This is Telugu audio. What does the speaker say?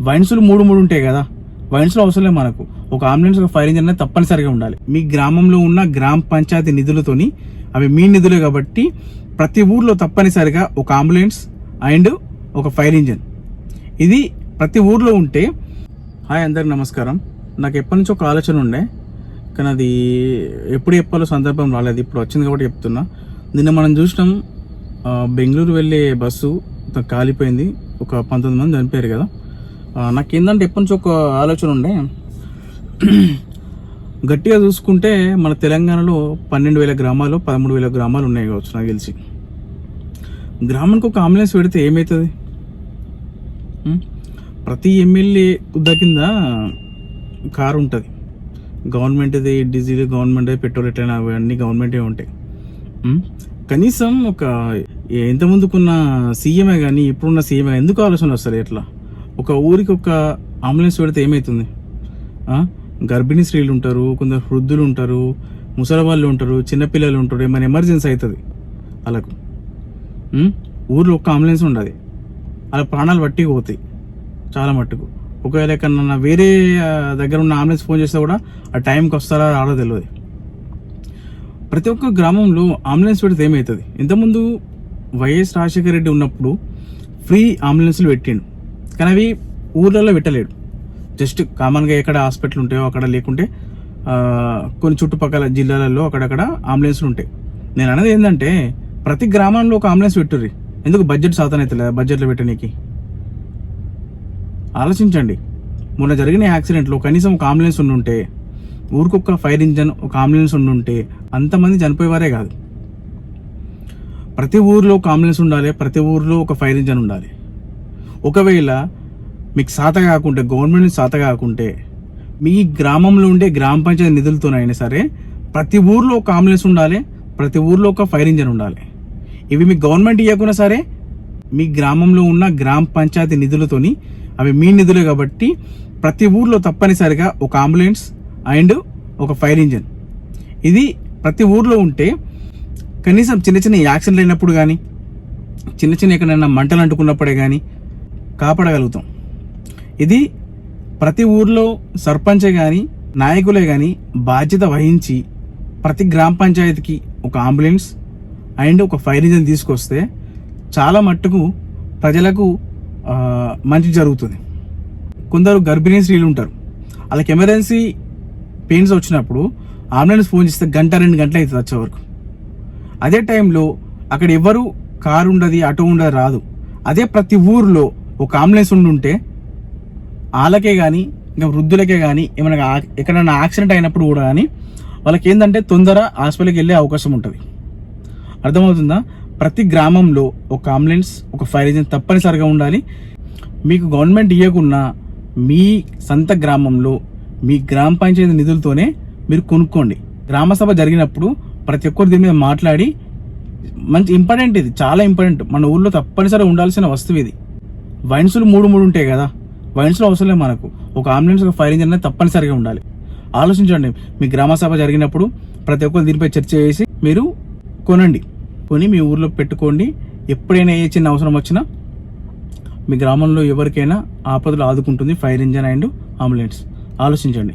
వైన్సులు మూడు మూడు ఉంటాయి కదా. వైన్స్లో అవసరం లేదు మనకు. ఒక అంబులెన్స్ ఒక ఫైర్ ఇంజిన్ అనేది తప్పనిసరిగా ఉండాలి. మీ గ్రామంలో ఉన్న గ్రామ పంచాయతీ నిధులతోని అవి మీ నిధులే కాబట్టి ప్రతి ఊర్లో తప్పనిసరిగా ఒక అంబులెన్స్ అండ్ ఒక ఫైర్ ఇంజిన్. ఇది ప్రతి ఊర్లో ఉంటే హాయ్ అందరికి నమస్కారం. నాకు ఎప్పటి నుంచో ఒక ఆలోచన ఉండే కానీ అది ఎప్పుడు చెప్పాలో సందర్భం రాలేదు. ఇప్పుడు వచ్చింది కాబట్టి చెప్తున్నా. నిన్న మనం చూసినాం బెంగళూరు వెళ్ళే బస్సు కాలిపోయింది. ఒక పంతొమ్మిది మంది చనిపోయారు కదా. నాకు ఏంటంటే ఎప్పటి నుంచి ఒక ఆలోచన ఉండే. గట్టిగా చూసుకుంటే మన తెలంగాణలో పన్నెండు వేల గ్రామాలు పదమూడు వేల గ్రామాలు ఉన్నాయి కావచ్చు నాకు తెలిసి. గ్రామానికి ఒక అంబులెన్స్ పెడితే ఏమవుతుంది ప్రతి ఎమ్మెల్యే కుద్ద కింద కారు ఉంటుంది. గవర్నమెంట్ది డీజిల్ గవర్నమెంట్ పెట్రోల్ ఎట్లయినా అవన్నీ గవర్నమెంటే ఉంటాయి. కనీసం ఒక ఇంతకుముందుకున్న ముందుకున్న సీఎంఏ కానీ ఇప్పుడున్న సీఎంఏ ఎందుకు ఆలోచన వస్తుంది ఎట్లా? ఒక ఊరికి ఒక అంబులెన్స్ పెడితే ఏమవుతుంది గర్భిణీ స్త్రీలు ఉంటారు కొందరు వృద్ధులు ఉంటారు ముసలి వాళ్ళు ఉంటారు చిన్నపిల్లలు ఉంటారు ఏమైనా ఎమర్జెన్సీ అవుతుంది వాళ్ళకు. ఉం? ఊర్లో ఒక్క అంబులెన్స్ ఉండదు అలా ప్రాణాలు పట్టి పోతాయి చాలా మట్టుకు. ఒకవేళ ఎక్కడన్నా వేరే దగ్గర ఉన్న అంబులెన్స్ ఫోన్ చేస్తే కూడా ఆ టైంకి వస్తారా రాడో తెలియదు ప్రతి ఒక్క గ్రామంలో అంబులెన్స్ పెడితే ఏమవుతుంది ఇంతకుముందు వైఎస్ రాజశేఖర రెడ్డి ఉన్నప్పుడు ఫ్రీ అంబులెన్స్లు పెట్టిండు. కానీ అవి ఊర్లలో పెట్టలేడు. జస్ట్ కామన్గా ఎక్కడ హాస్పిటల్ ఉంటాయో అక్కడ లేకుంటే కొన్ని చుట్టుపక్కల జిల్లాలలో అక్కడక్కడ అంబులెన్స్లు ఉంటాయి. నేను అనేది ఏంటంటే ప్రతి గ్రామంలో ఒక అంబులెన్స్ పెట్టుర్రి. ఎందుకు బడ్జెట్ సాధన అవుతలేదు బడ్జెట్లో పెట్టనీకి? ఆలోచించండి. మొన్న జరిగిన యాక్సిడెంట్లో కనీసం ఒక అంబులెన్స్ ఉండుంటే ఊరికొక ఫైర్ ఇంజన్ ఒక అంబులెన్స్ ఉండుంటే అంతమంది చనిపోయేవారే కాదు. ప్రతి ఊర్లో ఒక అంబులెన్స్ ఉండాలి ప్రతి ఊర్లో ఒక ఫైర్ ఇంజన్ ఉండాలి. ఒకవేళ మీకు సాత కాకుంటే గవర్నమెంట్ సాత కాకుంటే మీ గ్రామంలో ఉండే గ్రామ పంచాయతీ నిధులతోనైనా సరే ప్రతి ఊర్లో ఒక అంబులెన్స్ ఉండాలి ప్రతి ఊర్లో ఒక ఫైర్ ఇంజన్ ఉండాలి. ఇవి మీకు గవర్నమెంట్ ఇవ్వకున్నా సరే మీ గ్రామంలో ఉన్న గ్రామ పంచాయతీ నిధులతోని అవి మీ నిధులే కాబట్టి ప్రతి ఊర్లో తప్పనిసరిగా ఒక అంబులెన్స్ అండ్ ఒక ఫైర్ ఇంజన్. ఇది ప్రతి ఊర్లో ఉంటే కనీసం చిన్న చిన్న యాక్సిడెంట్లు అయినప్పుడు కానీ చిన్న చిన్న ఎక్కడైనా మంటలు అంటుకున్నప్పుడే కానీ కాపాడగలుగుతాం. ఇది ప్రతి ఊర్లో సర్పంచే కానీ నాయకులే కానీ బాధ్యత వహించి ప్రతి గ్రామ పంచాయతీకి ఒక అంబులెన్స్ అండ్ ఒక ఫైర్ ఇంజన్ తీసుకొస్తే చాలా మట్టుకు ప్రజలకు మంచి జరుగుతుంది. కొందరు గర్భిణీ స్త్రీలు ఉంటారు. వాళ్ళకి ఎమర్జెన్సీ పెయిన్స్ వచ్చినప్పుడు అంబులెన్స్ ఫోన్ చేస్తే గంట రెండు గంటలు అవుతుంది వచ్చే వరకు. అదే టైంలో అక్కడ ఎవరు కారు ఉండదు ఆటో ఉండదు రాదు. అదే ప్రతి ఊర్లో ఒక అంబులెన్స్ ఉండుంటే వాళ్ళకే కానీ ఇంకా వృద్ధులకే కానీ ఏమైనా ఎక్కడైనా యాక్సిడెంట్ అయినప్పుడు కూడా కానీ వాళ్ళకి ఏంటంటే తొందర హాస్పిటల్కి వెళ్ళే అవకాశం ఉంటుంది. అర్థమవుతుందా? ప్రతి గ్రామంలో ఒక అంబులెన్స్ ఒక ఫైర్ ఇంజిన్ తప్పనిసరిగా ఉండాలి. మీకు గవర్నమెంట్ ఇవ్వకున్నా మీ సొంత గ్రామంలో మీ గ్రామ పంచాయతీ నిధులతోనే మీరు కొనుక్కోండి. గ్రామ సభ జరిగినప్పుడు ప్రతి ఒక్కరు దీని మీద మాట్లాడి మంచి ఇంపార్టెంట్ ఇది చాలా ఇంపార్టెంట్ మన ఊళ్ళో తప్పనిసరిగా ఉండాల్సిన వస్తువు ఇది. వైన్స్లు మూడు మూడు ఉంటాయి కదా. వైన్స్లో అవసరం లేదు మనకు. ఒక అంబులెన్స్ ఒక ఫైర్ ఇంజిన్ అనేది తప్పనిసరిగా ఉండాలి. ఆలోచించండి మీ గ్రామ సభ జరిగినప్పుడు ప్రతి ఒక్కరు దీనిపై చర్చ చేసి మీరు కొనండి. కొని మీ ఊర్లో పెట్టుకోండి. ఎప్పుడైనా ఏ చిన్న అవసరం వచ్చినా మీ గ్రామంలో ఎవరికైనా ఆపదలు ఆదుకుంటుంది ఫైర్ ఇంజన్ అండ్ అంబులెన్స్. ఆలోచించండి.